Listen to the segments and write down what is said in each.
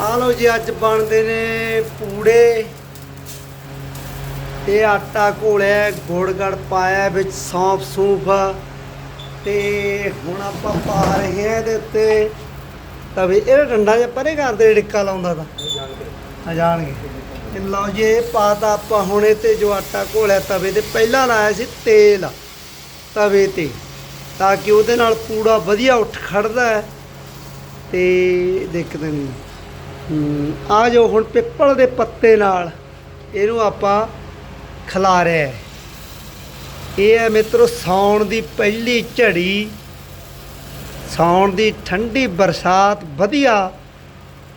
ਆ ਲਓ ਜੀ, ਅੱਜ ਬਣਦੇ ਨੇ ਪੂੜੇ। ਇਹ ਆਟਾ ਘੋਲਿਆ ਗੁੜ ਗੜ ਪਾਇਆ, ਵਿੱਚ ਸੌਂਫ, ਸੂਫ। ਤੇ ਹੁਣ ਆਪਾਂ ਪਾ ਰਹੇ ਹਾਂ ਇਹਦੇ ਉੱਤੇ ਤਵੇ ਇਹ ਡੰਡਾ ਜਿਹਾ ਪਰੇ ਕਰਦੇ ਡਿੱਕਾ ਲਾਉਂਦਾ ਤਾਂ। ਆ ਜਾਣਗੇ। ਤੇ ਲਓ ਜੀ, ਇਹ ਪਾਤਾ ਆਪਾਂ ਹੁਣੇ ਤੇ ਜੋ ਆਟਾ ਘੋਲਿਆ, ਤਵੇ ਤੇ ਪਹਿਲਾਂ ਲਾਇਆ ਸੀ ਤੇਲ, ਤਵੇ ਤੇ। ਤਾਂ ਕਿ ਉਹਦੇ ਨਾਲ ਪੂੜਾ ਵਧੀਆ ਉੱਠ ਖੜਦਾ ਹੈ। ਤੇ ਦਿੱਕਤ ਨਹੀਂ ਆ ਜੋ ਹੁਣ ਪਿੱਪਲ ਦੇ ਪੱਤੇ ਨਾਲ। ਇਹਨੂੰ ਆਪਾਂ ਖਿਲਾਰਿਆ ਹੈ। ਇਹ ਹੈ ਮਿੱਤਰੋ, ਸਾਉਣ ਦੀ ਪਹਿਲੀ ਝੜੀ। ਸਾਉਣ ਦੀ ਠੰਡੀ ਬਰਸਾਤ, ਵਧੀਆ।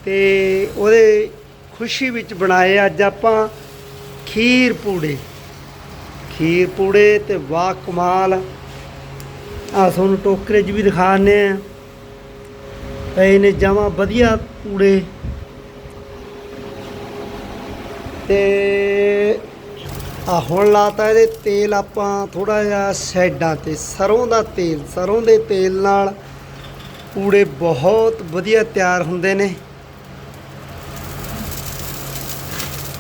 ਤੇ ਉਹਦੇ ਖੁਸ਼ੀ ਵਿੱਚ ਬਣਾਏ ਅੱਜ ਆਪਾਂ ਖੀਰ ਪੂੜੇ। ਖੀਰ ਪੂੜੇ ਤੇ ਵਾਹ ਕਮਾਲ। ਆ ਤੁਹਾਨੂੰ ਟੋਕਰੇ 'ਚ ਵੀ ਦਿਖਾਣੇ ਆ ਪਏ ਨੇ ਜਮਾ ਵਧੀਆ ਪੂੜੇ। ਤੇ ਆ ਹੁਣ ਲਾਤਾ ਇਹਦੇ ਤੇਲ ਆਪਾਂ ਥੋੜਾ ਜਿਹਾ ਸਾਈਡਾਂ ਤੇ ਸਰੋਂ ਦਾ ਤੇਲ ਸਰੋਂ ਦੇ ਤੇਲ ਨਾਲ ਪੂੜੇ ਬਹੁਤ ਵਧੀਆ ਤਿਆਰ ਹੁੰਦੇ ਨੇ।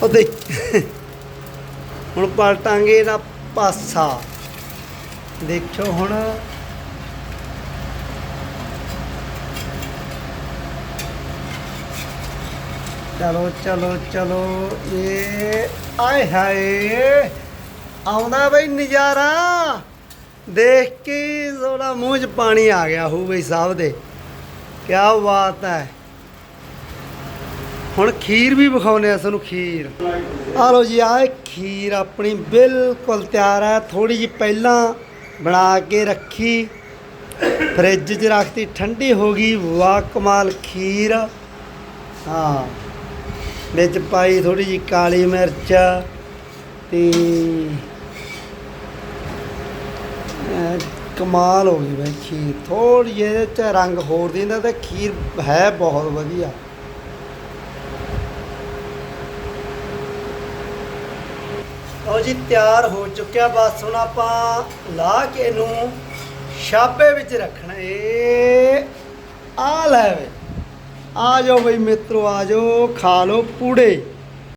ਉਹ ਦੇਖ, ਹੁਣ ਪਲਟਾਂਗੇ ਇਹਦਾ ਪਾਸਾ। ਦੇਖੋ ਹੁਣ ਚਲੋ ਚਲੋ ਚਲੋ, ਇਹ ਆਏ ਹਾਏ, ਆਉਂਦਾ ਬਈ ਨਜ਼ਾਰਾ। ਦੇਖ ਕੇ ਥੋੜਾ ਮੂੰਹ 'ਚ ਪਾਣੀ ਆ ਗਿਆ ਹੂ ਬਈ ਸਾਹਿਬ ਦੇ। ਕੀ ਬਾਤ ਹੈ। ਹੁਣ ਖੀਰ ਵੀ ਵਿਖਾਉਨੇ ਆ ਤੁਹਾਨੂੰ ਖੀਰ। ਆ ਲਓ ਜੀ, ਆਹ ਖੀਰ ਆਪਣੀ ਬਿਲਕੁਲ ਤਿਆਰ ਹੈ। ਥੋੜੀ ਜਿਹੀ ਪਹਿਲਾਂ ਬਣਾ ਕੇ ਰੱਖੀ। ਫ੍ਰਿਜ 'ਚ ਰੱਖਤੀ, ਠੰਡੀ ਹੋ ਗਈ। ਵਾਹ ਕਮਾਲ ਖੀਰ। ਹਾਂ। ਵਿੱਚ ਪਾਈ ਥੋੜੀ ਜਿਹੀ ਕਾਲੀ ਮਿਰਚ ਤੇ ਕਮਾਲ ਹੋ ਗਈ ਬਈ ਖੀਰ। ਥੋੜੀ ਜਿਹੀ ਇਹਦੇ ਚ ਰੰਗ ਹੋਰ ਦਿੰਦਾ ਤੇ ਖੀਰ ਹੈ ਬਹੁਤ ਵਧੀਆ। ਲਓ ਜੀ, ਤਿਆਰ ਹੋ ਚੁੱਕਿਆ। ਬਸ ਹੁਣ ਆਪਾਂ ਲਾ ਕੇ ਇਹਨੂੰ ਛਾਬੇ ਵਿੱਚ ਰੱਖਣਾ। ਇਹ ਆ ਲੈ ਵੇ। ਆ ਜਾਓ ਬਈ ਮਿੱਤਰੋ ਆ ਜਾਓ ਖਾ ਲਓ ਪੂੜੇ।